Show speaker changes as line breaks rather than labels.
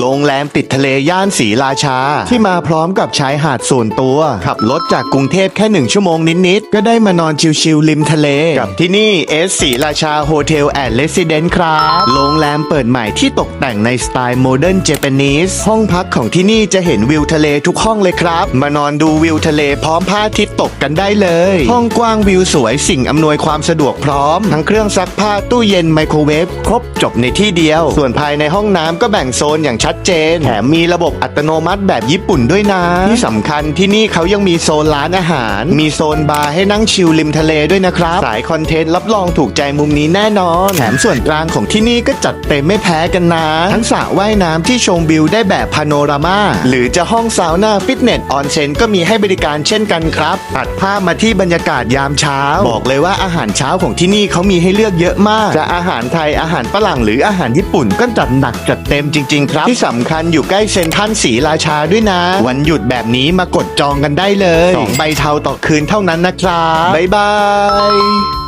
โรงแรมติดทะเลย่านศรีราชา ที่มาพร้อมกับชายหาดส่วนตัว ขับรถจากกรุงเทพแค่หนึ่งชั่วโมงนิดๆ ก็ได้มานอนชิลๆริมทะเล กับที่นี่เอสศรีราชาโฮเทลแอนด์เรสซิเดนต์ครับ โรงแรมเปิดใหม่ที่ตกแต่งในสไตล์โมเดิร์นเจแปนิสห้องพักของที่นี่จะเห็นวิวทะเลทุกห้องเลยครับ มานอนดูวิวทะเลพร้อมพระอาทิตย์ตกกันได้เลย ห้องกว้างวิวสวยสิ่งอำนวยความสะดวกพร้อม ทั้งเครื่องซักผ้าตู้เย็นไมโครเวฟครบจบในที่เดียว ส่วนภายในห้องน้ำก็แบ่งโซนอย่างชัดเจน แถมมีระบบอัตโนมัติแบบญี่ปุ่นด้วยนะ ที่สำคัญที่นี่เขายังมีโซนร้านอาหาร มีโซนบาร์ให้นั่งชิลริมทะเลด้วยนะครับ สายคอนเทนต์รับรองถูกใจมุมนี้แน่นอน แถมส่วนกลางของที่นี่ก็จัดเต็มไม่แพ้กันนะ ทั้งสระว่ายน้ำที่ชมวิวได้แบบพาโนรามาหรือจะห้องซาวน่าฟิตเนสออนเซ็นก็มีให้บริการเช่นกันครับตัดภาพมาที่บรรยากาศยามเช้า บอกเลยว่าอาหารเช้าของที่นี่เขามีให้เลือกเยอะมาก จะอาหารไทยอาหารฝรั่งหรืออาหารญี่ปุ่นก็จัดหนักจัดเต็มจริง ๆ ครับที่สำคัญอยู่ใกล้เซ็นทรัลศรีราชาด้วยนะ วันหยุดแบบนี้มากดจองกันได้เลยสองใบเทาต่อคืนเท่านั้นนะครับบ๊ายบาย